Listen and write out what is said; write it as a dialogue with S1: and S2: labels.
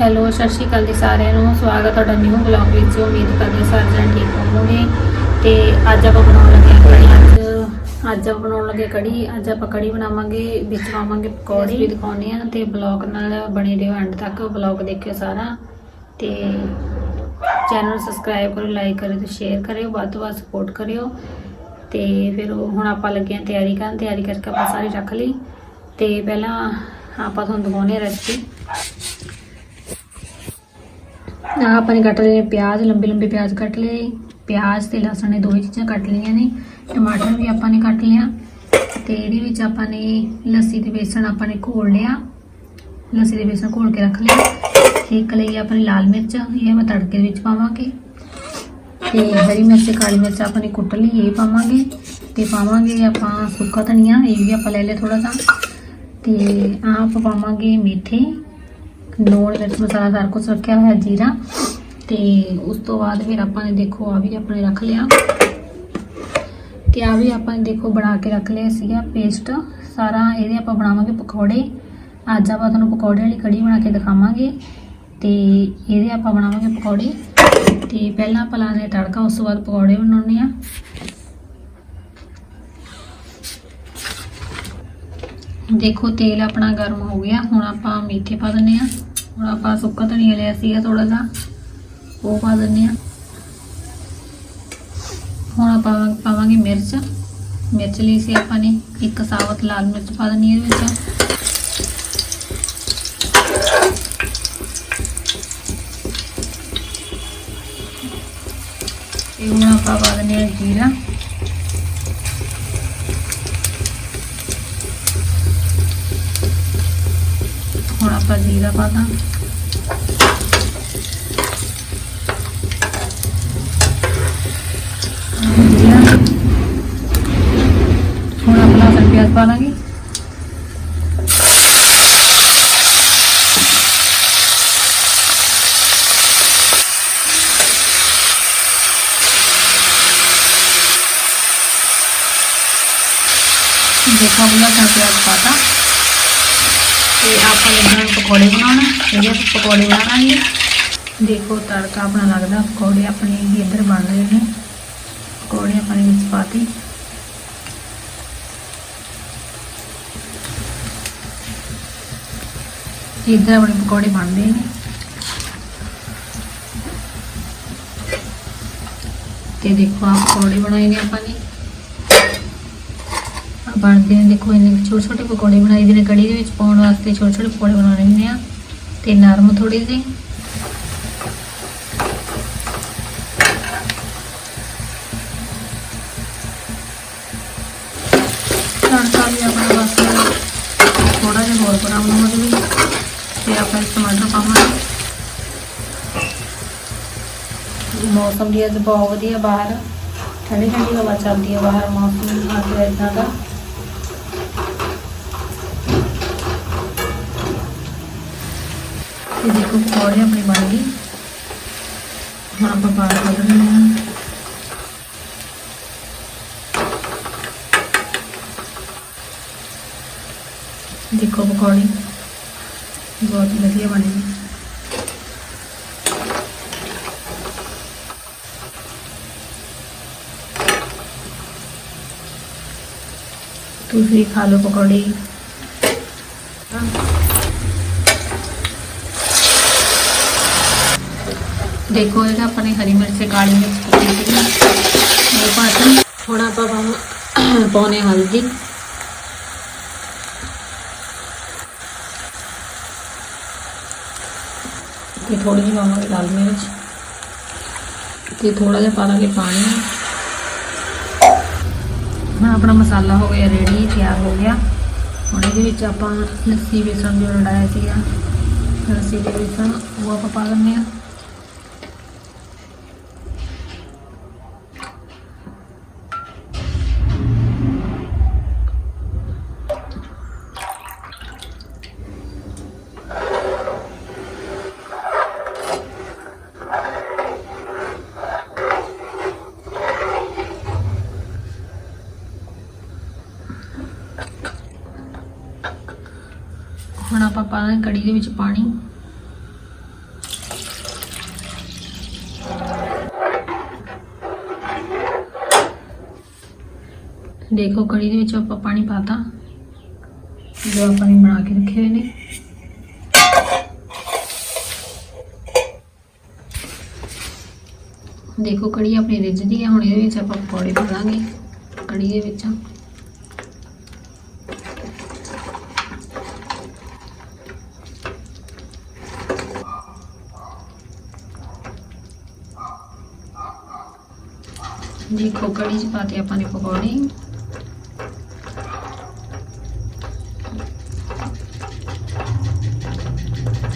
S1: Hello, ਸਤਿ ਸ਼੍ਰੀ ਅਕਾਲ ਜੀ ਸਾਰਿਆਂ ਨੂੰ। ਸਵਾਗਤ ਹੈ ਤੁਹਾਡਾ ਨਿਊ ਬਲੌਗ ਵਿੱਚ। ਉਮੀਦ ਕਰਦੇ ਹਾਂ ਸਾਰੇ ਜਣ ਠੀਕ ਹੋਵੋਗੇ। ਤੇ ਅੱਜ ਆਪਾਂ ਬਣਾਉਣ ਲੱਗੇ ਹਾਂ ਕੜੀ ਅੱਜ ਅੱਜ ਆਪਾਂ ਬਣਾਉਣ ਲੱਗੇ ਕੜੀ ਅੱਜ ਆਪਾਂ ਕੜੀ ਬਣਾਵਾਂਗੇ, ਵਿੱਚ ਪਾਵਾਂਗੇ ਪਕੌੜੇ ਵੀ ਦਿਖਾਉਣੇ ਆ ਤੇ ਬਲੌਗ ਨਾਲ ਬਣੇ ਰਹੋ ਐਂਡ ਤੱਕ। ਬਲੌਗ ਦੇਖਿਓ ਸਾਰਾ। ਤੇ ਚੈਨਲ ਸਬਸਕ੍ਰਾਈਬ ਕਰੋ ਲਾਈਕ ਕਰਿਓ ਤੇ ਸ਼ੇਅਰ ਕਰਿਓ। ਵੱਧ ਤੋਂ ਵੱਧ ਸਪੋਰਟ ਕਰਿਓ। ਤੇ ਫਿਰ ਉਹ ਹੁਣ ਆਪਾਂ ਲੱਗੇ ਹਾਂ ਤਿਆਰੀ ਕਰਨ। ਤਿਆਰੀ ਕਰਕੇ ਆਪਾਂ ਸਾਰੀ ਰੱਖ ਲਈ। ਤੇ ਪਹਿਲਾਂ ਆਪਾਂ ਤੁਹਾਨੂੰ ਦਿਖਾਉਣੇ ਰੈਸਪੀ ਆਹ ਆਪਾਂ ਨੇ ਕੱਟ ਲਏ ਪਿਆਜ਼, ਲੰਬੇ ਲੰਬੇ ਪਿਆਜ਼ ਕੱਟ ਲਏ। ਪਿਆਜ਼ ਤੇ ਲਸਣ ਨੇ ਦੋਵੇਂ ਚੀਜ਼ਾਂ ਕੱਟ ਲਈਆਂ ਨੇ। ਟਮਾਟਰ ਵੀ ਆਪਾਂ ਨੇ ਕੱਟ ਲਿਆ। ਤੇ ਇਹਦੇ ਵਿੱਚ ਆਪਾਂ ਨੇ ਲੱਸੀ ਤੇ ਬੇਸਣ ਆਪਾਂ ਨੇ ਘੋਲ ਲਿਆ। ਲੱਸੀ ਦੇ ਬੇਸਣ ਘੋਲ ਕੇ ਰੱਖ ਲਿਆ। ਇੱਕ ਲਈ ਆਪਾਂ ਨੇ ਲਾਲ ਮਿਰਚ, ਇਹ ਮੈਂ ਤੜਕੇ ਦੇ ਵਿੱਚ ਪਾਵਾਂਗੇ। ਤੇ ਹਰੀ ਮਿਰਚ, ਕਾਲੀ ਮਿਰਚ ਆਪਾਂ ਨੇ ਕੁੱਟ ਲਈ, ਇਹ ਪਾਵਾਂਗੇ। ਤੇ ਪਾਵਾਂਗੇ ਆਪਾਂ ਸੁੱਕਾ ਧਨੀਆ, ਇਹ ਵੀ ਆਪਾਂ ਲੈ ਲਿਆ ਥੋੜਾ ਜਿਹਾ। ਤੇ ਆਹ ਆਪਾਂ ਪਾਵਾਂਗੇ ਮੇਥੇ। ਲੂਣ ਮਿਰਚ ਮਸਾਲਾ ਸਾਰਾ ਕੁਝ ਰੱਖਿਆ ਹੋਇਆ ਜੀਰਾ। ਤੇ ਉਸ ਤੋਂ ਬਾਅਦ ਫਿਰ ਆਪਾਂ ਨੇ ਦੇਖੋ ਆ ਵੀ ਆਪਣੇ ਰੱਖ ਲਿਆ। ਤੇ ਆ ਵੀ ਆਪਾਂ ਨੇ ਦੇਖੋ ਬਣਾ ਕੇ ਰੱਖ ਲਿਆ ਸੀਗਾ ਪੇਸਟ ਸਾਰਾ ਇਹਦੇ ਆਪਾਂ ਬਣਾਵਾਂਗੇ ਪਕੌੜੇ। ਅੱਜ ਆਪਾਂ ਤੁਹਾਨੂੰ ਪਕੌੜੇ ਵਾਲੀ ਕੜੀ ਬਣਾ ਕੇ ਦਿਖਾਵਾਂਗੇ। ਤੇ ਇਹਦੇ ਆਪਾਂ ਬਣਾਵਾਂਗੇ ਪਕੌੜੇ। ਤੇ ਪਹਿਲਾਂ ਆਪਾਂ ਲਾਣੇ ਤੜਕਾ, ਉਸ ਤੋਂ ਬਾਅਦ ਪਕੌੜੇ ਬਣਾਉਣੇ ਆ ਦੇਖੋ, ਤੇਲ ਆਪਣਾ ਗਰਮ ਹੋ ਗਿਆ। ਹੁਣ ਆਪਾਂ ਮੇਥੇ ਪਾ ਦਿੰਨੇ ਆ ਹੁਣ ਆਪਾਂ ਸੁੱਕਾ ਧਨੀਆ ਲਿਆ ਸੀਗਾ ਥੋੜਾ ਜਿਹਾ। ਉਹ ਪਾ ਦਿੰਨੇ ਆ ਹੁਣ ਆਪਾਂ ਪਾਵਾਂਗੇ ਮਿਰਚ। ਮਿਰਚ ਲਈ ਸੀ ਆਪਾਂ ਨੇ। ਇੱਕ ਸਾਬਤ ਲਾਲ ਮਿਰਚ ਪਾ ਦਿੰਨੀ ਆ ਇਹਦੇ ਵਿੱਚ। ਇਹ ਹੁਣ ਆਪਾਂ ਪਾ ਦਿੰਨੇ ਆ ਜੀਰਾ। ਹੁਣ ਆਪਾਂ ਜੀਰਾ ਪਾ ਦਾਂ। ਜੀਰਾ ਹੁਣ ਆਪਣਾ ਲਸਣ ਪਿਆਜ਼ ਪਾ ਦਾਂਗੇ ਦੇਖੋ ਆਪਣਾ ਲਸਣ ਪਿਆਜ਼ ਤੇ ਆਪਾਂ ਲੱਗਣਾ ਪਕੌੜੇ ਬਣਾਉਣਾ। ਜਿਹੜੇ ਆਪਾਂ ਪਕੌੜੇ ਬਣਾਵਾਂਗੇ ਦੇਖੋ, ਤੜਕਾ ਆਪਣਾ ਲੱਗਦਾ। ਪਕੌੜੇ ਆਪਣੇ ਇੱਧਰ ਬਣ ਰਹੇ ਨੇ। ਪਕੌੜੇ ਆਪਾਂ ਨੇ ਵਿੱਚ ਪਾਤੀ ਇੱਧਰ ਆਪਣੇ ਪਕੌੜੇ ਬਣਦੇ ਨੇ। ਤੇ ਦੇਖੋ ਆ ਪਕੌੜੇ ਬਣਾਏ ਨੇ ਆਪਾਂ ਨੇ। ਬਣਦੇ ਨੇ। ਦੇਖੋ ਇਹਨੇ ਛੋਟੇ ਛੋਟੇ ਪਕੌੜੇ ਬਣਾਏ ਦੇ ਨੇ ਕੜੀ ਦੇ ਵਿੱਚ ਪਾਉਣ ਵਾਸਤੇ ਛੋਟੇ ਛੋਟੇ ਪਕੌੜੇ ਬਣਾਉਣੇ ਹੁੰਦੇ ਆ ਤੇ ਨਰਮ ਥੋੜੇ ਜਿਹੇ। ਤੜਕਾ ਵੀ ਆਪਣਾ ਬਸ ਥੋੜਾ ਜਿਹਾ ਹੋਰ ਬਰਾਊਨ ਹੋ ਜਾਵੇ ਤੇ ਆਪਾਂ ਟਮਾਟਰ ਪਾਵਾਂਗੇ। ਮੌਸਮ ਵੀ ਅੱਜ ਬਹੁਤ ਵਧੀਆ ਬਾਹਰ ਠੰਡੀ ਠੰਡੀ ਹਵਾ ਚੱਲਦੀ ਹੈ ਬਾਹਰ ਮੌਸਮ ਅੱਜ ਇਦਾਂ ਦਾ। ਇਹ ਦੇਖੋ ਪਕੌੜੇ ਆਪਣੀ ਬਣ ਗਈ ਹੁਣ ਆਪਾਂ ਬਾਹਰ ਕੱਢ ਲੈਣੇ ਆ ਦੇਖੋ ਪਕੌੜੇ ਬਹੁਤ ਹੀ ਵਧੀਆ ਬਣੇ ਨੇ ਤੁਸੀਂ ਖਾ ਲਓ ਪਕੌੜੇ ਦੇਖੋ ਇਹਦਾ ਆਪਾਂ ਨੇ ਹਰੀ ਮਿਰਚ ਤੇ ਕਾਲੀ ਮਿਰਚ ਕੀਤੀ ਸੀ ਉਹ ਪਾਤਾ ਹੁਣ ਆਪਾਂ ਪਾਉਂ- ਪਾਉਣੇ ਹਲਦੀ। ਤੇ ਥੋੜੀ ਜਿਹੀ ਪਾਵਾਂਗੇ ਲਾਲ ਮਿਰਚ। ਤੇ ਥੋੜਾ ਜਿਹਾ ਪਾ ਲਾਂਗੇ ਪਾਣੀ। ਹੁਣ ਆਪਣਾ ਮਸਾਲਾ ਹੋ ਗਿਆ ਰੈਡੀ ਤਿਆਰ ਹੋ ਗਿਆ। ਹੁਣ ਇਹਦੇ ਵਿੱਚ ਆਪਾਂ ਲੱਸੀ, ਬੇਸਣ ਜੋ ਲੜਾਇਆ ਸੀਗਾ, ਲੱਸੀ ਦੇ ਬੇਸਣ ਉਹ ਆਪਾਂ ਪਾ ਲੈਂਦੇ ਆ ਆਪਾਂ ਪਾਣਾ ਕੜੀ ਦੇ ਵਿੱਚ ਪਾਣੀ। ਦੇਖੋ ਕੜੀ ਦੇ ਵਿੱਚ ਆਪਾਂ ਪਾਣੀ ਪਾਤਾ। ਜੋ ਆਪਾਂ ਨੇ ਬਣਾ ਕੇ ਰੱਖੇ ਹੋਏ ਨੇ। ਦੇਖੋ ਕੜੀ ਆਪਣੀ ਰਿੱਝਦੀ ਹੈ ਹੁਣ ਇਹਦੇ ਵਿੱਚ ਆਪਾਂ ਪਕੌੜੇ ਪਾਵਾਂਗੇ ਕੜੀ ਦੇ ਵਿੱਚ। ਜੀ ਕੜੀ ਚ ਪਾਤੇ ਆਪਾਂ ਨੇ ਪਕੌੜੇ